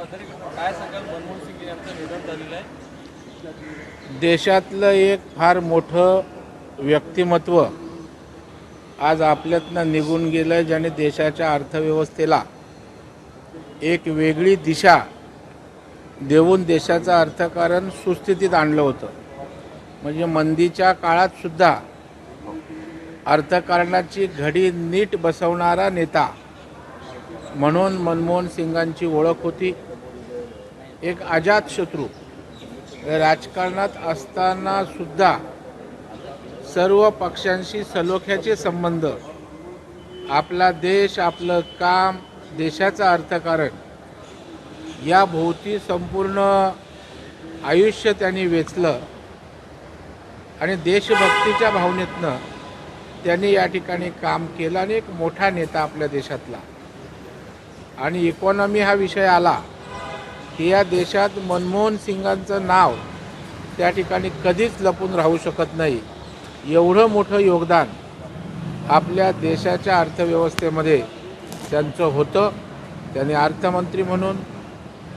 काय सांगाल मनमोहन सिंग यांचं निधन झालेलं आहे देशातलं एक फार मोठं व्यक्तिमत्व आज आपल्यातनं निघून गेलं ज्याने देशाच्या अर्थव्यवस्थेला एक वेगळी दिशा देऊन देशाचं अर्थकारण सुस्थितीत आणलं होतं. म्हणजे मंदीच्या काळात सुद्धा अर्थकारणाची घडी नीट बसवणारा नेता म्हणून मनमोहन सिंगांची ओळख होती. एक अजात शत्रू. राजकारणात असताना सुद्धा सर्व पक्षांशी सलोख्याचे संबंध. आपला देश आपलं काम देशाचं अर्थकारण या भोवती संपूर्ण आयुष्य त्यांनी वेचलं आणि देशभक्तीच्या भावनेतनं त्यांनी या ठिकाणी काम केलं आणि एक मोठा नेता आपल्या देशातला. आणि इकॉनॉमी हा विषय आला. की या देशात मनमोहन सिंगांचं नाव त्या ठिकाणी कधीच लपून राहू शकत नाही. एवढं मोठं योगदान आपल्या देशाच्या अर्थव्यवस्थेमध्ये त्यांचं होतं. त्यांनी अर्थमंत्री म्हणून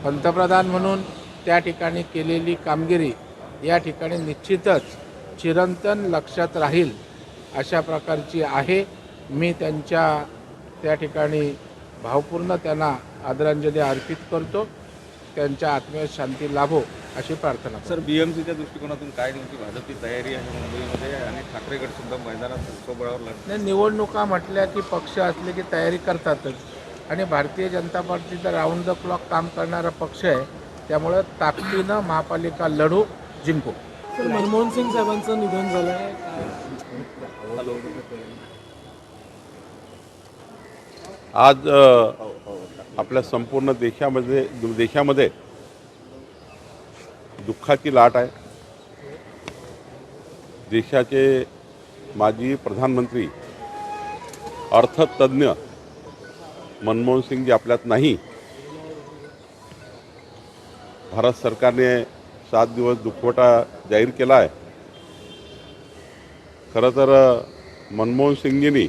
पंतप्रधान म्हणून त्या ठिकाणी केलेली कामगिरी या ठिकाणी निश्चितच चिरंतन लक्षात राहील अशा प्रकारची आहे. मी त्यांच्या त्या ठिकाणी भावपूर्ण त्यांना आदरांजली अर्पित करतो. त्यांच्या आत्म्यात शांती लाभो अशी प्रार्थना. सर बीएमसीच्या दृष्टिकोनातून काय नेमकी भाजपची तयारी आहे मुंबईमध्ये आणि ठाकरे गट सुद्धा मैदानात स्वबळावर लागले नाही निवडणुका म्हटल्या की पक्ष असले की तयारी करतातच. आणि भारतीय जनता पार्टी तर राऊंड द क्लॉक काम करणारा पक्ष आहे. त्यामुळं ताकदीनं महापालिका लढू जिंकू. तर मनमोहन सिंग साहेबांचं निधन झालं आहे आज आपल्या संपूर्ण देशामध्ये देशामध्ये दुःखाची लाट आहे. देशाचे माजी प्रधानमंत्री अर्थतज्ञ मनमोहन सिंग जे आपल्यात नाही. भारत सरकारने सात दिवस दुखवटा जाहीर केला आहे. खरं तर मनमोहन सिंगजींनी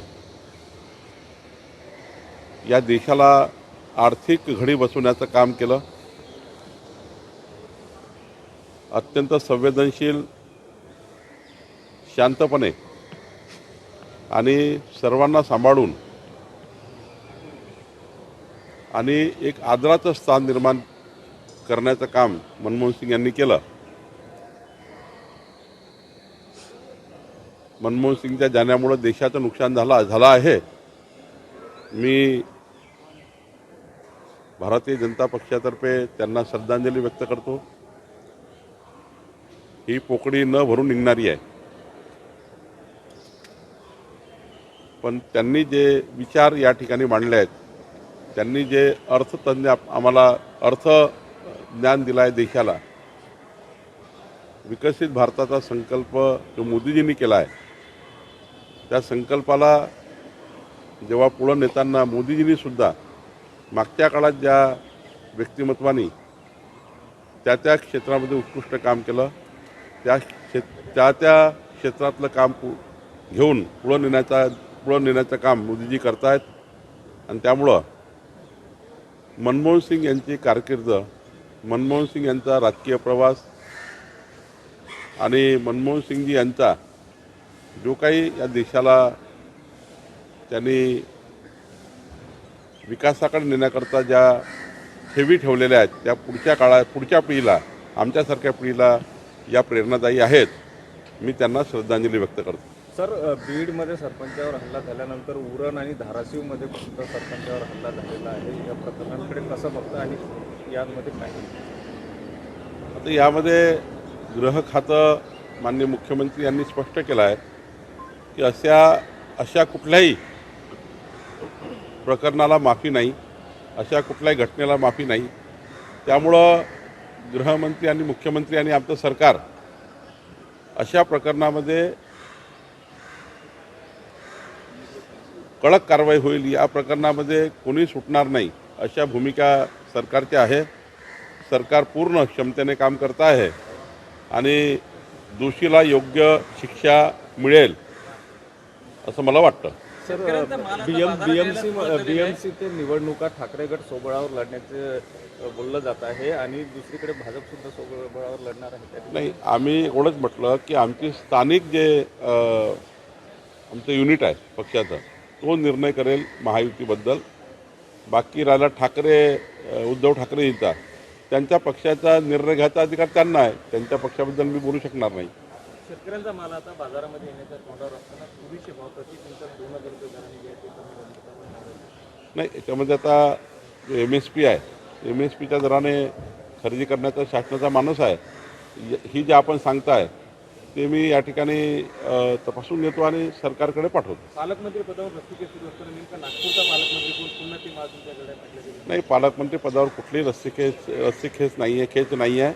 या देशाला आर्थिक घडी बसवण्याचं काम केलं. अत्यंत संवेदनशील शांतपणे आणि सर्वांना सांभाळून आणि एक आदराचं स्थान निर्माण करण्याचं काम मनमोहन सिंग यांनी केलं. मनमोहन सिंगच्या जाण्यामुळं देशाचं नुकसान झालं झालं आहे. मी भारतीय जनता पक्षातर्फे त्यांना श्रद्धांजली व्यक्त करतो. ही पोकळी न भरून निघणारी आहे. पण त्यांनी जे विचार या ठिकाणी मांडले आहेत त्यांनी जे अर्थतज्ञ आम्हाला अर्थ ज्ञान दिला आहे देशाला विकसित भारताचा संकल्प जो मोदीजींनी केला आहे त्या संकल्पाला जेव्हा पुढं नेताना मोदीजींनी सुद्धा मागच्या काळात ज्या व्यक्तिमत्वानी त्या त्या क्षेत्रामध्ये उत्कृष्ट काम केलं त्या क्षेत त्या त्या क्षेत्रातलं काम पु घेऊन पुढं नेण्याचा पुढं नेण्याचं काम मोदीजी करतायत. आणि त्यामुळं मनमोहन सिंग यांची कारकीर्द मनमोहन सिंग यांचा राजकीय प्रवास आणि मनमोहन सिंगजी यांचा जो काही या देशाला त्यांनी विकासाकडे नेण्याकरता ज्या ठेवी ठेवलेल्या आहेत त्या पुढच्या काळात पुढच्या पिढीला आमच्यासारख्या पिढीला या प्रेरणादायी आहेत. मी त्यांना श्रद्धांजली व्यक्त करतो. सर बीडमध्ये सरपंचावर हल्ला झाल्यानंतर उरण आणि धाराशिवमध्ये सुद्धा सरपंचावर हल्ला झालेला आहे. या प्रकरणांकडे कसं बघतं आणि यामध्ये काय आता यामध्ये गृह खातं माननीय मुख्यमंत्री यांनी स्पष्ट केलं आहे की अशा अशा कुठल्याही प्रकरणाला माफी नाही अशा कुठल्याही घटनेला माफी नाही. त्यामुळं गृहमंत्री आणि मुख्यमंत्री आणि आमचं सरकार अशा प्रकरणामध्ये कडक कारवाई होईल या प्रकरणामध्ये कोणी सुटणार नाही अशा भूमिका सरकारची आहे. सरकार पूर्ण क्षमतेने काम करत आहे आणि दोषीला योग्य शिक्षा मिळेल असं मला वाटतं. सर बीएम बीएमसी बीएमसी ते निवडणुका ठाकरे गट सोबळावर लढण्याचे बोललं जात आहे आणि दुसरीकडे भाजप सुद्धा सोबळावर लढणार आहे. नाही आम्ही एवढंच म्हटलं की आमची स्थानिक जे आमचं युनिट आहे पक्षाचं तो निर्णय करेल महायुतीबद्दल. बाकी राहिला ठाकरे उद्धव ठाकरेंचा त्यांच्या पक्षाचा निर्णय घ्यायचा अधिकार त्यांना आहे. त्यांच्या पक्षाबद्दल मी बोलू शकणार नाही. शेतकऱ्यांचा माल आता बाजारामध्ये येण्याच्या तोंडावर असताना पूर्वीचे भाव प्रति क्विंटल दोन हजार रुपये दराने जे आहे ते कमी होते. नाही याच्यामध्ये आता जो एम एस पी आहे एम एस पीच्या दराने खरेदी करण्याचा शासनाचा मानस आहे. य- ही जे आपण सांगताय ते मी या ठिकाणी अ, तपासून घेतो आणि सरकारकडे पाठवतो. पालकमंत्री पदावर रस्तिकेत सुरू असताना नेमका नागपूरचा पालकमंत्री कोण? पुन्हा ती माल तुमच्याकडे गेली. नाही पालकमंत्री पदावर कुठलीही रस्सीखेच रस्सीखेच नाही आहे खेच नाही आहे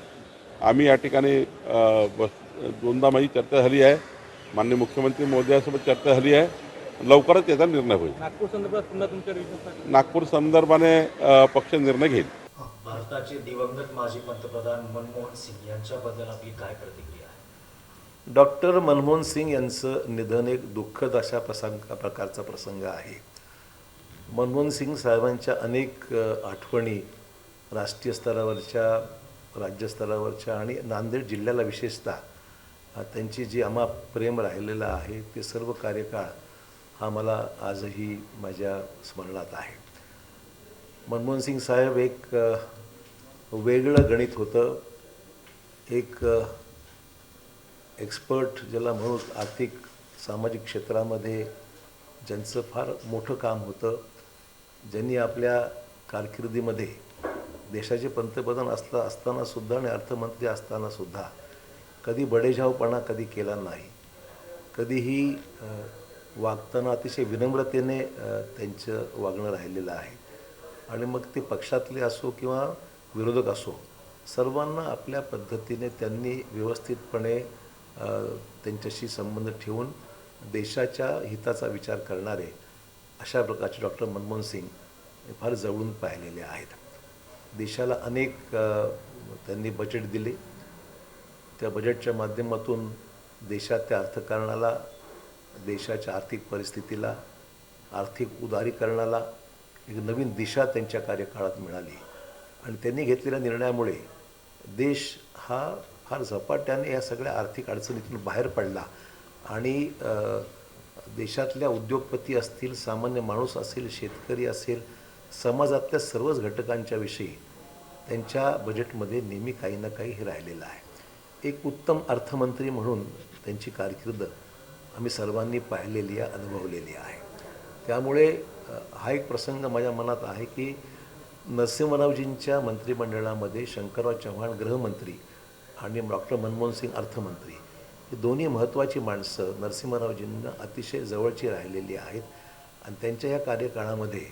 आम्ही या ठिकाणी अ, बस दोनदा माझी चर्चा झाली आहे. माननीय मुख्यमंत्री मोदयासोबत चर्चा झाली आहे. लवकरच याचा निर्णय होईल. नागपूर संदर्भात पुन्हा टाकला नागपूर संदर्भाने पक्ष निर्णय घेईल. भारताचे दिवंगत माजी पंतप्रधान मनमोहन सिंग यांच्याबद्दल आपली काय प्रतिक्रिया आहे? डॉक्टर मनमोहन सिंग यांचं निधन एक दुःखद अशा प्रसंग प्रकारचा प्रसंग आहे. मनमोहन सिंग साहेबांच्या अनेक आठवणी राष्ट्रीय स्तरावरच्या राज्यस्तरावरच्या आणि नांदेड जिल्ह्याला विशेषतः त्यांची जी आम्हा प्रेम राहिलेलं आहे ते सर्व कार्यकाळ हा मला आजही माझ्या स्मरणात आहे. मनमोहन सिंग साहेब एक वेगळं गणित होतं. एक एक्सपर्ट ज्याला म्हणू आर्थिक सामाजिक क्षेत्रामध्ये ज्यांचं फार मोठं काम होतं. ज्यांनी आपल्या कारकिर्दीमध्ये देशाचे पंतप्रधान असला असतानासुद्धा आणि अर्थमंत्री असतानासुद्धा कधी बडेजावपणा कधी केला नाही. कधीही वागताना अतिशय विनम्रतेने त्यांचं वागणं राहिलेलं आहे. आणि मग ते पक्षातले असो किंवा विरोधक असो सर्वांना आपल्या पद्धतीने त्यांनी व्यवस्थितपणे त्यांच्याशी संबंध ठेवून देशाच्या हिताचा विचार करणारे अशा प्रकारचे डॉक्टर मनमोहन सिंग हे फार जवळून पाहिलेले आहेत. देशाला अनेक त्यांनी बजेट दिले. त्या बजेटच्या माध्यमातून देशातल्या अर्थकारणाला देशाच्या आर्थिक परिस्थितीला आर्थिक उदारीकरणाला एक नवीन दिशा त्यांच्या कार्यकाळात मिळाली. आणि त्यांनी घेतलेल्या निर्णयामुळे देश हा फार झपाट्याने या सगळ्या आर्थिक अडचणीतून बाहेर पडला. आणि देशातल्या उद्योगपती असतील सामान्य माणूस असेल शेतकरी असेल समाजातल्या सर्वच घटकांच्याविषयी त्यांच्या बजेटमध्ये नेहमी काही ना काही हे राहिलेलं आहे. एक उत्तम अर्थमंत्री म्हणून त्यांची कारकीर्द आम्ही सर्वांनी पाहिलेली आहे अनुभवलेली आहे. त्यामुळे हा एक प्रसंग माझ्या मनात आहे की नरसिंहरावजींच्या मंत्रिमंडळामध्ये शंकरराव चव्हाण गृहमंत्री आणि डॉक्टर मनमोहन सिंग अर्थमंत्री ही दोन्ही महत्त्वाची माणसं नरसिंहरावजींना अतिशय जवळची राहिलेली आहेत आणि त्यांच्या या कार्यकाळामध्ये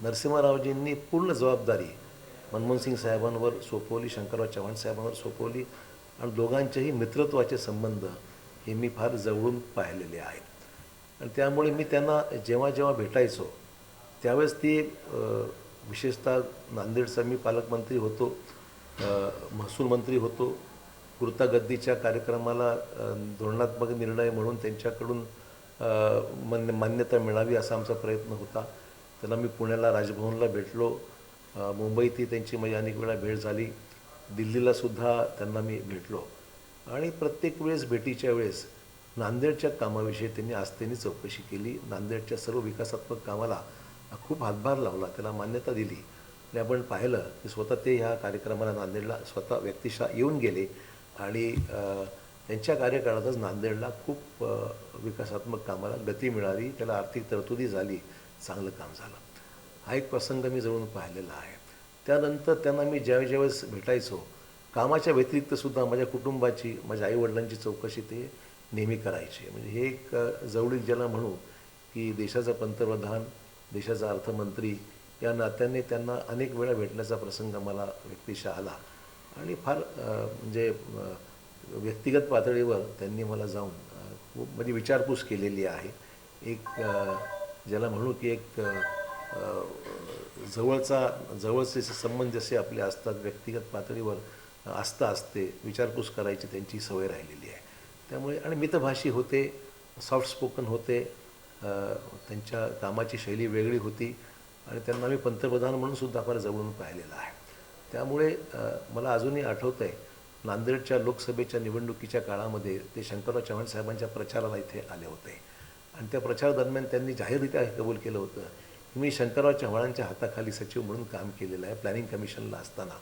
नरसिंहरावजींनी पूर्ण जबाबदारी मनमोहन सिंग साहेबांवर सोपवली शंकरराव चव्हाण साहेबांवर सोपवली आणि दोघांचेही मित्रत्वाचे संबंध हे मी फार जवळून पाहिलेले आहेत. आणि त्यामुळे मी त्यांना जेव्हा जेव्हा भेटायचो त्यावेळेस ती विशेषतः नांदेडचा मी पालकमंत्री होतो महसूल मंत्री होतो कृतागद्दीच्या कार्यक्रमाला धोरणात्मक निर्णय म्हणून त्यांच्याकडून मान्य मान्यता मिळावी असा आमचा प्रयत्न होता. त्यांना मी पुण्याला राजभवनला भेटलो. मुंबईतही त्यांची माझी अनेक वेळा भेट झाली. दिल्लीला सुद्धा त्यांना मी भेटलो. आणि प्रत्येक वेळेस भेटीच्या वेळेस नांदेडच्या कामाविषयी त्यांनी आस्थेने चौकशी केली. नांदेडच्या सर्व विकासात्मक कामाला खूप हातभार लावला. त्याला मान्यता दिली. आणि आपण पाहिलं की स्वतः ते ह्या कार्यक्रमाला नांदेडला स्वतः व्यक्तिशः येऊन गेले. आणि त्यांच्या कार्यकाळातच नांदेडला खूप विकासात्मक कामाला गती मिळाली. त्याला आर्थिक तरतुदी झाली. चांगलं काम झालं. हा एक प्रसंग मी जवळून पाहिलेला आहे. त्यानंतर त्यांना मी ज्यावेळी ज्यावेळेस भेटायचो कामाच्या व्यतिरिक्त सुद्धा माझ्या कुटुंबाची माझ्या आईवडिलांची चौकशी ते नेहमी करायचे. म्हणजे हे एक जवळील जवळीक ज्याला म्हणू की देशाचा पंतप्रधान देशाचा अर्थमंत्री या नात्याने त्यांना अनेक वेळा भेटण्याचा प्रसंग मला व्यक्तिशः आला. आणि फार म्हणजे व्यक्तिगत पातळीवर त्यांनी मला जाऊन खूप म्हणजे विचारपूस केलेली आहे. एक ज्याला म्हणू की एक जवळचा जवळचे संबंध जसे आपले असतात व्यक्तिगत पातळीवर आस्था असते विचारपूस करायची त्यांची सवय राहिलेली आहे. त्यामुळे आणि मितभाषी होते सॉफ्ट स्पोकन होते त्यांच्या कामाची शैली वेगळी होती आणि त्यांना मी पंतप्रधान म्हणून सुद्धा फार जवळून पाहिलेलं आहे. त्यामुळे मला अजूनही आठवतं आहे नांदेडच्या लोकसभेच्या निवडणुकीच्या काळामध्ये ते शंकरराव चव्हाण साहेबांच्या प्रचाराला इथे आले होते. आणि त्या प्रचारादरम्यान त्यांनी जाहीररित्या हे कबूल केलं होतं मी शंकरराव चव्हाणांच्या हाताखाली सचिव म्हणून काम केलेलं आहे प्लॅनिंग कमिशनला असताना.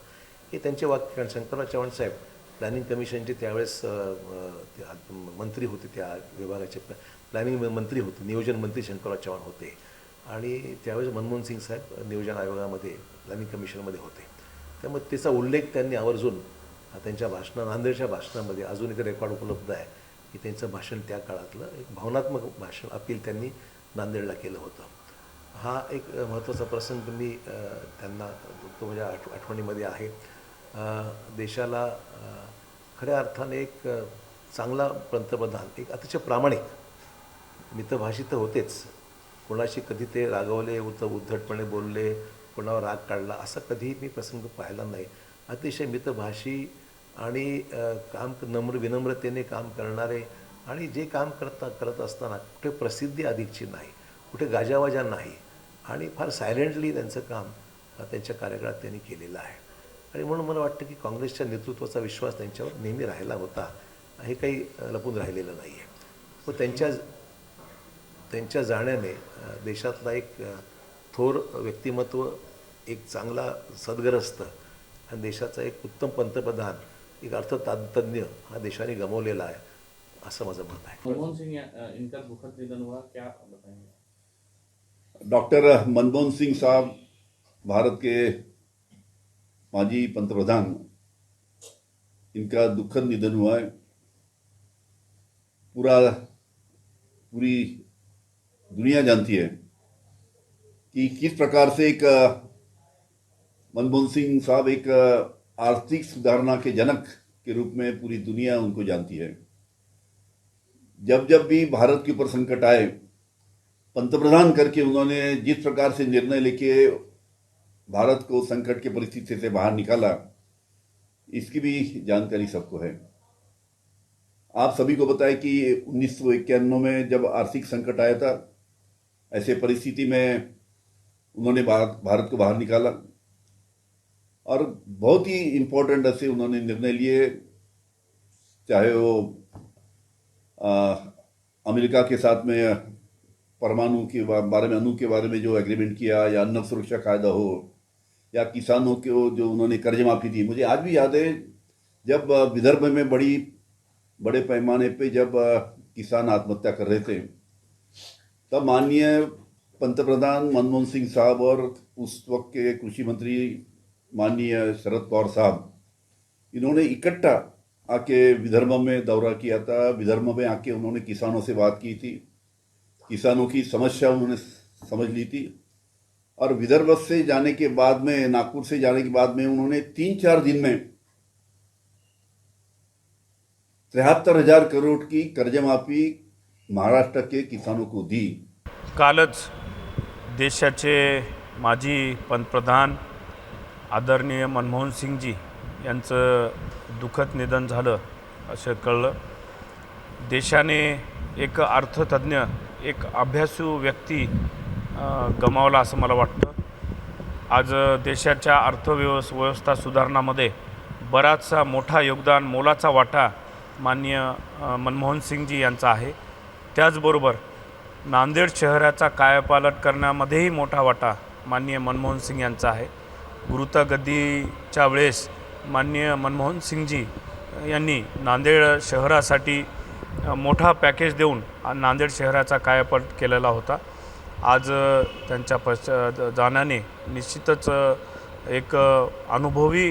हे त्यांचे वाक्य कारण शंकरराव चव्हाण साहेब प्लॅनिंग कमिशनचे त्यावेळेस ते मंत्री होते त्या विभागाचे प्लॅनिंग मंत्री होते नियोजन मंत्री शंकरराव चव्हाण होते. आणि त्यावेळेस मनमोहन सिंग साहेब नियोजन आयोगामध्ये प्लॅनिंग कमिशनमध्ये होते. त्यामुळे त्याचा उल्लेख त्यांनी आवर्जून त्यांच्या भाषणा नांदेडच्या भाषणामध्ये अजून एक रेकॉर्ड उपलब्ध आहे की त्यांचं भाषण त्या काळातलं एक भावनात्मक भाषण अपील त्यांनी नांदेडला केलं होतं. हा एक महत्त्वाचा प्रसंग मी त्यांना तो माझ्या आठ आठवणीमध्ये आहे. देशाला खऱ्या अर्थाने एक चांगला पंतप्रधान एक अतिशय प्रामाणिक मितभाषी तर होतेच. कोणाशी कधी ते रागवले उत उद्धटपणे बोलले कोणावर राग काढला असा कधीही मी प्रसंग पाहिला नाही. अतिशय मितभाषी आणि काम नम्र विनम्रतेने काम करणारे आणि जे काम करता करत असताना कुठे प्रसिद्धी अधिकची नाही. कुठे गाजावाजा नाही. आणि फार सायलेंटली त्यांचं काम त्यांच्या कार्यकाळात त्यांनी केलेलं आहे. आणि म्हणून मला वाटतं की काँग्रेसच्या नेतृत्वाचा विश्वास त्यांच्यावर नेहमी राहिला होता. हे काही लपून राहिलेलं नाही आहे व त्यांच्या त्यांच्या जाण्याने देशातला एक थोर व्यक्तिमत्व एक चांगला सद्ग्रस्त आणि देशाचा एक उत्तम पंतप्रधान एक अर्थतज्ञ हा देशाने गमावलेला आहे असं माझं मत आहे. मनमोहन सिंग या- इनका दुखद निधन हुआ क्या बताएंगे? डॉक्टर मनमोहन सिंह साहब, भारत के माजी पंतप्रधान, इनका दुखद निधन हुआ है। पूरा, पूरी दुनिया जानती है कि किस प्रकार से एक, मनमोहन सिंह साहब एक आर्थिक सुधारणा के जनक के रूप में पूरी दुनिया उनको जानती है। जब जब भी भारत के ऊपर संकट आए पंतप्रधान करके उन्होंने जिस प्रकार से निर्णय लेके भारत को संकट की परिस्थिति से बाहर निकाला इसकी भी जानकारी सबको है। आप सभी को बताएँ कि उन्नीस सौ इक्यानवे में जब आर्थिक संकट आया था ऐसे परिस्थिति में उन्होंने भारत भारत को बाहर निकाला और बहुत ही इम्पोर्टेंट ऐसे उन्होंने निर्णय लिए चाहे वो आ, अमेरिका के साथ में परमाणु के बारे में, अणु के बारे में जो एग्रीमेंट किया, या अन्न सुरक्षा कायदा हो, या किसानों को जो उन्होंने कर्ज माफ़ी दी। मुझे आज भी याद है, जब विदर्भ में बड़ी, बड़े पैमाने पे जब किसान आत्महत्या कर रहे थे, तब माननीय पंतप्रधान मनमोहन सिंह साहब और उस वक्त के कृषि मंत्री माननीय शरद पवार साहब, इन्होंने इकट्ठा आके विदर्भ में दौरा किया था। विदर्भ में आके उन्होंने किसानों से बात की थी। किसानों की समस्या उन्होंने समझ ली थी। और विदर्भ से जाने के बाद में, नागपुर से जाने के बाद में उन्होंने तीन चार दिन में तिहत्तर हज़ार करोड़ की कर्ज माफ़ी महाराष्ट्र के किसानों को दी। कालच देशाचे माजी पंतप्रधान आदरणीय मनमोहन सिंगजी यांचं दुःखद निधन झालं असं कळलं. देशाने एक अर्थतज्ञ एक अभ्यासू व्यक्ती गमावला असं मला वाटतं. आज देशाच्या अर्थव्यवस् व्यवस्था सुधारणामध्ये बराचसा मोठा योगदान मोलाचा वाटा माननीय मनमोहन सिंगजी यांचा आहे. त्याचबरोबर नांदेड शहराचा कायापालट करण्यामध्येही मोठा वाटा माननीय मनमोहन सिंग यांचा आहे. गुरुतागद्दीच्या वेळेस माननीय मनमोहन सिंगजी यांनी नांदेड शहरासाठी मोठा पॅकेज देऊन नांदेड शहराचा कायापट केलेला होता. आज त्यांच्या पश जाण्याने निश्चितच एक अनुभवी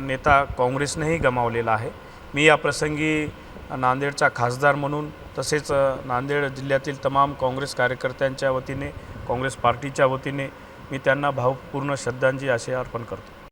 नेता काँग्रेसनेही गमावलेला आहे. मी या प्रसंगी नांदेडचा खासदार म्हणून तसेच नांदेड जिल्ह्यातील तमाम काँग्रेस कार्यकर्त्यांच्या वतीने काँग्रेस पार्टीच्या वतीने मी त्यांना भावपूर्ण श्रद्धांजली असे अर्पण करतो.